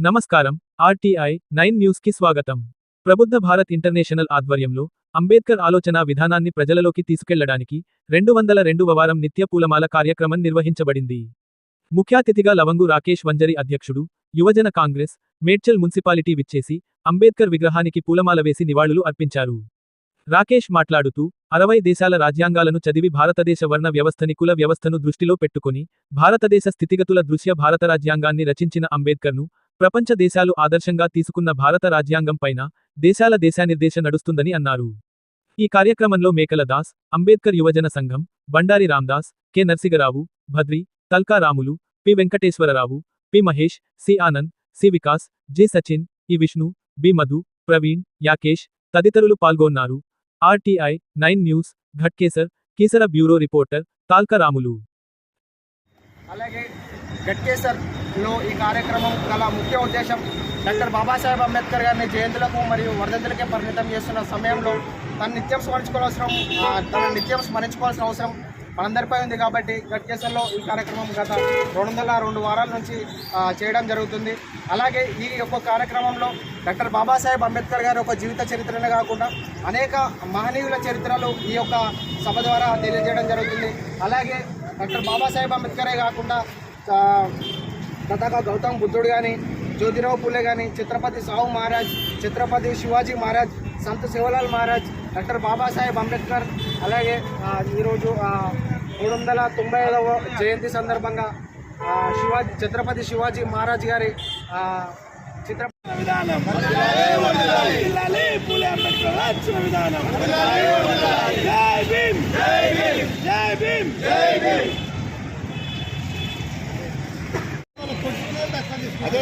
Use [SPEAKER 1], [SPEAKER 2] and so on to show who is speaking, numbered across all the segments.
[SPEAKER 1] నమస్కారం. RTI nine న్యూస్కి స్వాగతం. ప్రబుద్ధ భారత్ ఇంటర్నేషనల్ ఆధ్వర్యంలో అంబేద్కర్ ఆలోచన విధానాన్ని ప్రజలలోకి తీసుకెళ్ళడానికి రెండు వందల రెండవ వారం నిత్య పూలమాల కార్యక్రమం నిర్వహించబడింది. ముఖ్యాతిథిగా లవంగు రాకేష్ వంజరి అధ్యక్షుడు యువజన కాంగ్రెస్ మేడ్చల్ మున్సిపాలిటీ విచ్చేసి అంబేద్కర్ విగ్రహానికి పూలమాల వేసి నివాళులు అర్పించారు. రాకేష్ మాట్లాడుతూ అరవై దేశాల రాజ్యాంగాలను చదివి భారతదేశ వర్ణ వ్యవస్థని కుల వ్యవస్థను దృష్టిలో పెట్టుకుని భారతదేశ స్థితిగతుల దృశ్య భారత రాజ్యాంగాన్ని రచించిన అంబేద్కర్ను ప్రపంచ దేశాలు ఆదర్శంగా తీసుకున్న భారత రాజ్యాంగం పైన దేశాల దేశానిర్దేశ నడుస్తుందని అన్నారు. ఈ కార్యక్రమంలో మేకల దాస్ అంబేద్కర్ యువజన సంఘం Bandari Ramdas K. Narsigarao Bhadri Talka Ramulu P. Venkateswararao P. Mahesh C. Anand C. Vikas J. Sachin E. Vishnu B. Madhu Praveen Yakesh తదితరులు పాల్గొన్నారు. RTI nine news Ghatkesar Keesara bureau reporter Talka Ramulu.
[SPEAKER 2] అలాగే లో ఈ కార్యక్రమం గల ముఖ్య ఉద్దేశం doctor Babasaheb Ambedkar గారిని జయంతులకు మరియు వర్ధంతులకే పరిమితం చేస్తున్న సమయంలో తను నిత్యం స్మరించుకోవాల్సిన తన నిత్యం స్మరించుకోవాల్సిన అవసరం మనందరిపై ఉంది కాబట్టి గట్కేసర్లో ఈ కార్యక్రమం గత రెండు వందల రెండు వారాల నుంచి చేయడం జరుగుతుంది. అలాగే ఈ యొక్క కార్యక్రమంలో డాక్టర్ బాబాసాహెబ్ అంబేద్కర్ గారి ఒక జీవిత చరిత్రనే కాకుండా అనేక మహనీయుల చరిత్రలు ఈ యొక్క సభ ద్వారా తెలియజేయడం జరుగుతుంది. అలాగే డాక్టర్ బాబాసాహెబ్ అంబేద్కరే కాకుండా ఆ, తథాగా గౌతమ్ బుద్ధుడు కానీ జ్యోతిరావు పూలే కానీ ఛత్రపతి సాహు మహారాజ్ ఛత్రపతి శివాజీ మహారాజ్ సంత్ శివలాల్ మహారాజ్ డాక్టర్ బాబాసాహెబ్ అంబేద్కర్ అలాగే ఆ, ఈరోజు ఆ, మూడు వందల తొంభై ఐదవ జయంతి సందర్భంగా ఆ, శివాజీ ఛత్రపతి శివాజీ మహారాజ్ గారి ఆ, చిత్ర
[SPEAKER 3] జిల్లాలి పూలే అంబేద్కర్ రాజ్య విధానం జై భీమ్ జై భీమ్. జై భీమ్.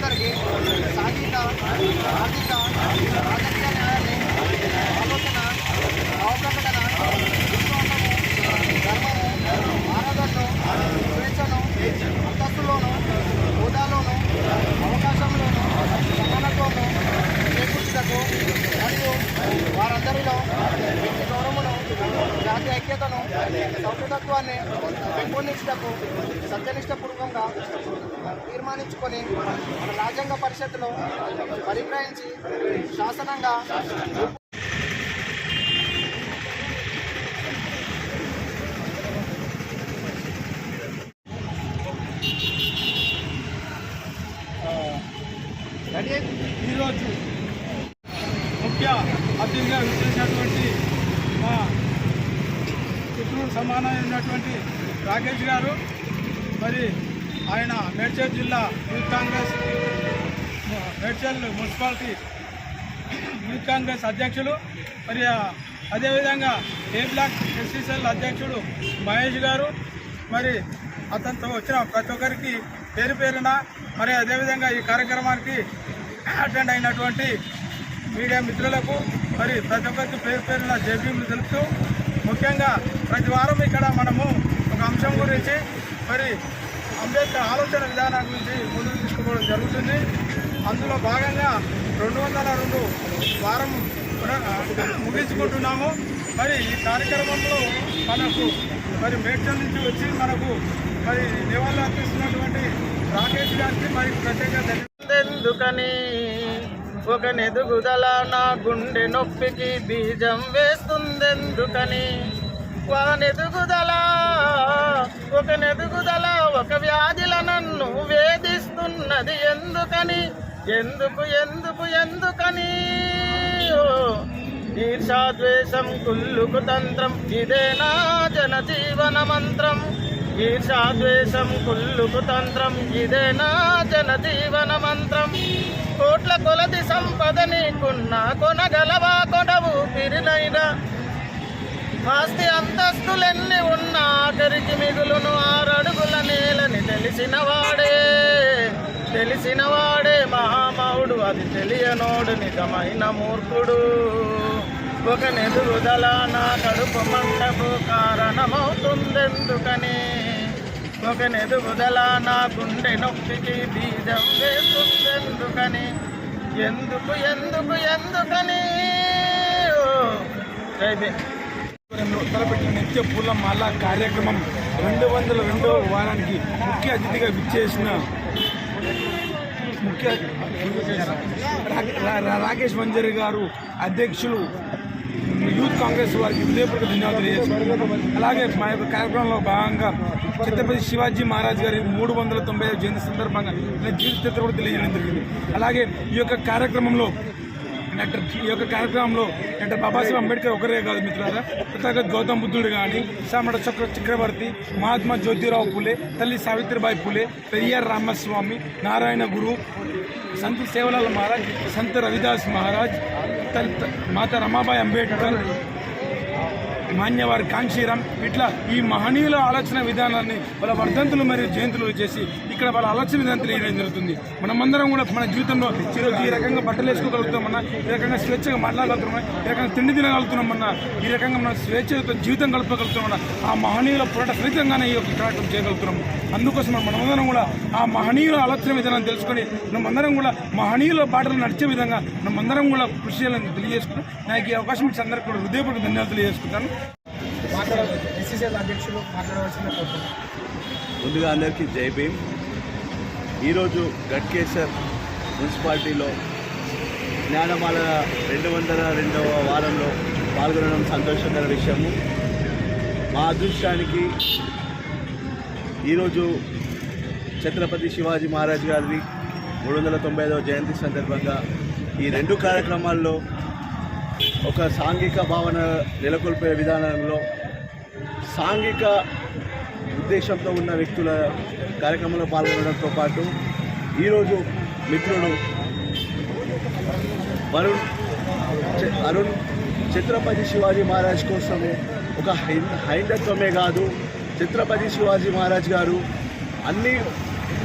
[SPEAKER 2] పౌరులందరికీ సాంఘిక ఆర్థిక రాజకీయ న్యాయాన్ని ఆలోచన భావప్రకటన విశ్వాసము ధర్మము ఆరాధనను స్వేచ్ఛను అంతస్తులోను హోదాలోను అవకాశంలోను సమానత్వము చేకూర్చుటకు మరియు వారందరిలో ఐక్యతను సౌహృదత్వాన్ని సత్యనిష్ట సత్యనిష్టపూర్వకంగా తీర్మానించుకొని మన రాజ్యాంగ పరిషత్తులో పరిగ్రహించి శాసనంగా
[SPEAKER 3] ఈరోజు ముఖ్య అతిథిగా విచ్చేసినటువంటి మా పుత్రుడు సమానమైనటువంటి రాకేష్ గారు మరి ఆయన మేడ్చల్ జిల్లా youth Congress Medchal municipality youth Congress అధ్యక్షులు మరి అదేవిధంగా ఏ బ్లాక్ ఎస్సీసీఎల్ అధ్యక్షుడు మహేష్ గారు మరి అతనితో వచ్చిన ప్రతి ఒక్కరికి పేరు పేరున మరి అదేవిధంగా ఈ కార్యక్రమానికి అటెండ్ అయినటువంటి మీడియా మిత్రులకు మరి ప్రతి ఒక్కరికి పేరు పేరున జేబీలు తెలుపుతూ ముఖ్యంగా ప్రతి వారం ఇక్కడ మనము ఒక అంశం గురించి మరి అంబేద్కర్ ఆలోచన విధానం గురించి ముందుకు తీసుకుపోవడం జరుగుతుంది. అందులో భాగంగా రెండు వందల రెండు వారం ముగించుకుంటున్నాము. మరి ఈ కార్యక్రమంలో మనకు మరి మేడ్చల్ నుంచి వచ్చి మనకు మరి నివాళులు అర్పిస్తున్నటువంటి రాకేష్ గారికి మరి ప్రత్యేకంగా
[SPEAKER 2] ఎందుకని? ఒక నెదుగుదల నా గుండె నొప్పికి బీజం వేస్తుందెందుకని? ఒక నెదుగుదల ఒక నెదుగుదల ఒక వ్యాధిల నన్ను వేధిస్తున్నది ఎందుకని? ఎందుకు ఎందుకు ఎందుకని? ఓ, ఈర్షాద్వేషం కుల్లుకు తంత్రం ఇదే నా జనజీవన మంత్రం. ఈర్షాద్వేషం కుల్లుకు తంత్రం ఇదేనా జనజీవన మంత్రం. కొలది సంపద నీకున్న కొనగలవా కొడవు పిరినైనా ఆస్తి అంతస్తులెన్ని ఉన్నా ఆఖరికి మిగులును ఆరడుగుల నేలని తెలిసినవాడే తెలిసినవాడే తెలిసిన మహామౌడు అది తెలియనోడు నిజమైన మూర్ఖుడు. ఒక నెదురుదల నా కడుపు మంటకు కారణమవుతుందెందుకని? ఒక నెదుగుదల నా గుండె నొప్పికి బీజం వేస్తుందెందుకని? ఎందుకు ఎందుకు ఎందుకని?
[SPEAKER 4] తలపెట్టిన నిత్య పూల మాల కార్యక్రమం రెండు వందల రెండవ వారానికి ముఖ్య అతిథిగా విచ్చేసిన ముఖ్య రా- రాకేష్ మంజరి గారు అధ్యక్షులు యూత్ కాంగ్రెస్ వారికి హృదయపూర్వక ధన్యవాదాలు తెలియజేస్తున్నాం అలాగే మా యొక్క కార్యక్రమంలో భాగంగా ఛత్రపతి శివాజీ మహారాజ్ గారి మూడు వందల తొంభై ఐదు జయంతి సందర్భంగా ఆయన జీవిత చరిత్ర కూడా తెలియజేయడం జరిగింది. అలాగే ఈ యొక్క కార్యక్రమంలో డాక్టర్ ఈ యొక్క కార్యక్రమంలో డాక్టర్ బాబాసాహెబ్ అంబేద్కర్ ఒకరే కాదు మిత్రులారా. కృతజ్ఞత గౌతమ్ బుద్ధుడు కానీ సామడ చక్ర చక్రవర్తి మహాత్మా జ్యోతిరావు పులే తల్లి సావిత్రిబాయి పులే పెరియార్ రామస్వామి నారాయణ గురు సంత సేవలాల్ మహారాజ్ సంత రవిదాస్ మహారాజ్ తల్- త- మాత రమాబాయి అంబేద్కర్ మాన్యవారి కాంక్షీరామ్ ఇట్లా ఈ మహనీయుల ఆలోచన విధానాన్ని వాళ్ళ వర్ధంతులు మరియు జయంతులు చేసి ఇక్కడ వాళ్ళ ఆలోచన విధానం తెలియడం జరుగుతుంది. మనమందరం కూడా మన జీవితంలో ఈరోజు ఈ రకంగా బట్టలు వేసుకోగలుగుతామన్నా ఈ రకంగా స్వేచ్ఛగా మాట్లాడగలుగుతున్నామన్నా ఈ రకంగా తిండి తినగలుగుతున్నామన్నా ఈ రకంగా మనం స్వేచ్ఛతో జీవితం గడపగలుగుతున్నామన్నా ఆ మహనీయుల పోరాట ఫలితంగానే ఈ యొక్క కార్యక్రమం చేయగలుగుతున్నాము అందుకోసం మనమందరం కూడా ఆ మహనీయుల ఆలోచన విధానం తెలుసుకొని మనమందరం కూడా మహనీయుల బాటలు నడిచే విధంగా మనమందరం కూడా కృషి చేయాలని తెలియజేసుకుని నాకు ఈ అవకాశం ఇచ్చిన అందరికీ కూడా హృదయపూర్వక ధన్యవాదాలు తెలియజేసుకుంటాను.
[SPEAKER 2] ఎస్సీసీఎల్ అధ్యక్షులు మాట్లాడవలసిన
[SPEAKER 5] ముందుగా అందరికీ జై భీమ్. ఈరోజు గట్కేసర్ మున్సిపాలిటీలో జ్ఞానమాల రెండు వందల రెండవ వారంలో పాల్గొనడం సంతోషకర విషయము. మా అదృష్టానికి ఈరోజు ఛత్రపతి శివాజీ మహారాజ్ గారిది మూడు వందల తొంభై ఐదవ జయంతి సందర్భంగా ఈ రెండు కార్యక్రమాల్లో ఒక సాంఘిక భావన నెలకొల్పే విధానంలో సాంఘిక ఉద్దేశంతో ఉన్న వ్యక్తుల కార్యక్రమంలో పాల్గొనడంతో పాటు ఈరోజు మిత్రుడు వరుణ్ అరుణ్ ఛత్రపతి శివాజీ మహారాజ్ కోసము ఒక హైందత్వమే కాదు ఛత్రపతి శివాజీ మహారాజ్ గారు అన్ని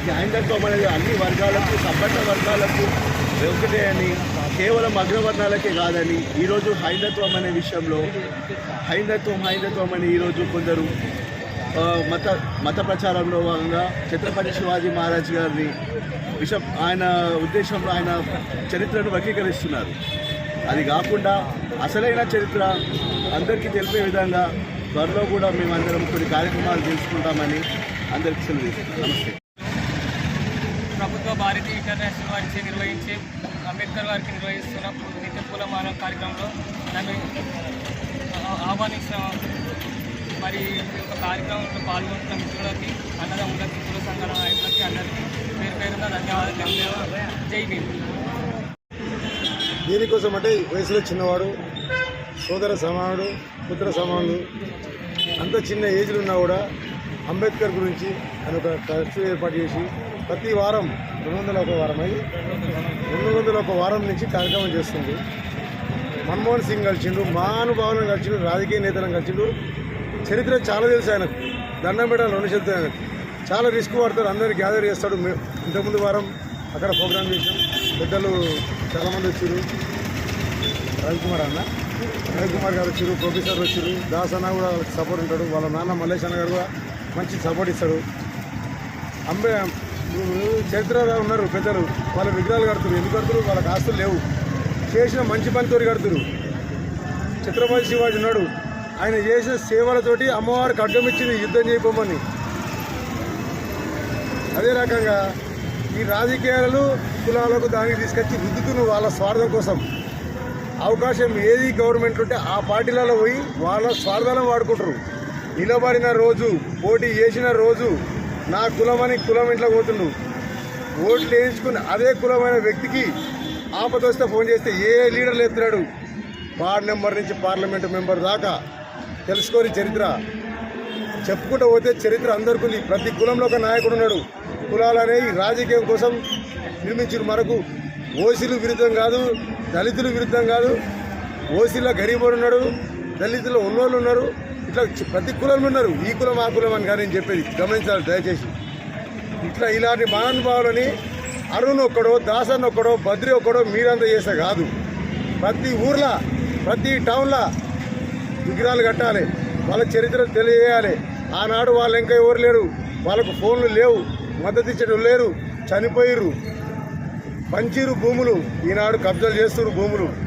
[SPEAKER 5] ఈ హైందత్వం అనేది అన్ని వర్గాలకు సబ్బట్ట వర్గాలకు ఒకటే అని కేవలం అగ్రవర్ణాలకే కాదని ఈరోజు హైందత్వం అనే విషయంలో హైందత్వం హైందత్వం అని ఈరోజు కొందరు మత మత ప్రచారంలో భాగంగా ఛత్రపతి శివాజీ మహారాజ్ గారిని విష ఆయన ఉద్దేశంలో ఆయన చరిత్రను వర్గీకరిస్తున్నారు. అది కాకుండా అసలైన చరిత్ర అందరికీ తెలిపే విధంగా త్వరలో కూడా మేమందరం కొన్ని కార్యక్రమాలు తెలుసుకుంటామని అందరికీ సెలవు నమస్తే.
[SPEAKER 6] భారతి ఇంటర్నేషనల్ వారిచే నిర్వహించే అంబేద్కర్ వారికి నిర్వహిస్తున్న నిత్య పూలమాల కార్యక్రమంలో నన్ను ఆహ్వానించిన మరి ఈ యొక్క కార్యక్రమంలో పాల్గొంటున్న మిత్రులకి అన్నదమ్ములకి కుల సంఘాల నాయకులకి అందరికీ పేరు పేరున ధన్యవాదాలు జై భీమ్.
[SPEAKER 7] దీనికోసం అంటే వయసులో చిన్నవాడు సోదర సమానుడు పుత్ర సమానుడు అంత చిన్న ఏజ్లు ఉన్నా కూడా అంబేద్కర్ గురించి అని ఒక ట్రస్ట్ ఏర్పాటు చేసి ప్రతి వారం రెండు వందల ఒక వారం అయ్యి రెండు వందల ఒక వారం నుంచి కార్యక్రమం చేస్తుంది. మన్మోహన్ సింగ్ కలిసిండు మహానుభావులను కలిసిండు రాజకీయ నేతలను కలిసిండు. చరిత్ర చాలా తెలుసు ఆయనకు. దండం పెట్టాలి రెండు చేతులు ఆయనకు. చాలా రిస్క్ పడతాడు అందరిని గ్యాదర్ చేస్తాడు. ఇంతకుముందు వారం అక్కడ ప్రోగ్రామ్ చేసాం పెద్దలు చాలామంది వచ్చారు రవికుమార్ అన్న. రవికుమార్ గారు వచ్చారు ప్రొఫెసర్ వచ్చారు దాస్ అన్న కూడా వాళ్ళకి సపోర్ట్ ఉంటాడు. వాళ్ళ నాన్న మల్లేష్ అన్న గారు కూడా మంచి సపోర్ట్ ఇస్తాడు. అంబే చరిత్రలో ఉన్నారు పెద్దలు. వాళ్ళ విగ్రహాలు కడుతున్నారు. ఎందుకు కడుతున్నారు? వాళ్ళకి ఆస్తులు లేవు. చేసిన మంచి పనితో కడుతురు ఛత్రపతి శివాజీ ఉన్నాడు. ఆయన చేసిన సేవలతోటి అమ్మవారికి అడ్డం ఇచ్చింది యుద్ధం చేయబోమని. అదే రకంగా ఈ రాజకీయాలు కులాలకు దానికి తీసుకొచ్చి రుద్దుతున్న వాళ్ళ స్వార్థం కోసం అవకాశం ఏది గవర్నమెంట్ ఉంటే ఆ పార్టీలలో పోయి వాళ్ళ స్వార్థాలను వాడుకుంటారు. నిలబడిన రోజు పోటీ చేసిన రోజు నా కులమని కులం ఇంట్లో పోతుండు. ఓట్లు వేయించుకుని అదే కులమైన వ్యక్తికి ఆపద వస్తే ఫోన్ చేస్తే ఏ లీడర్లు ఎత్తున్నాడు వార్డ్ నెంబర్ నుంచి పార్లమెంట్ మెంబర్ దాకా తెలుసుకొని చరిత్ర. చెప్పుకుంటూ పోతే చరిత్ర అందరికీ ప్రతి కులంలో ఒక నాయకుడు ఉన్నాడు. కులాలనేవి రాజకీయం కోసం నిర్మించిన మనకు. ఓసీలు విరుద్ధం కాదు దళితులు విరుద్ధం కాదు. ఓసీలో గరీబోడు ఉన్నాడు దళితులు ఉన్నోళ్ళు ఉన్నారు. ఇట్లా ప్రతి కులంలో ఉన్నారు. ఈ కులం ఆ కులం అని కానీ చెప్పేది. గమనించాలి దయచేసి. ఇట్లా ఇలాంటి మహానుభావులని అరుణ్ ఒక్కడో దాసన్ ఒక్కడో బద్రి ఒక్కడో మీరంతా చేస్తే కాదు. ప్రతి ఊర్లో ప్రతి టౌన్లో విగ్రహాలు కట్టాలి. వాళ్ళ చరిత్ర తెలియజేయాలి. ఆనాడు వాళ్ళు ఇంకా ఎవరు లేరు. వాళ్ళకు ఫోన్లు లేవు. మద్దతు ఇచ్చడం లేరు. చనిపోయిర్రు. పంచిరు భూములు. ఈనాడు కబ్జాలు చేస్తున్నారు భూములు.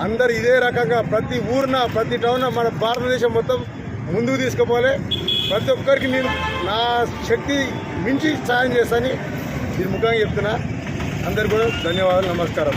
[SPEAKER 7] అందరు ఇదే రకంగా ప్రతి ఊరిన ప్రతి టౌన్ మన భారతదేశం మొత్తం ముందుకు తీసుకుపోలే ప్రతి ఒక్కరికి నేను నా శక్తి మించి సాయం చేస్తాను దీని ముఖంగా చెప్తున్నా. అందరు కూడా ధన్యవాదాలు నమస్కారం.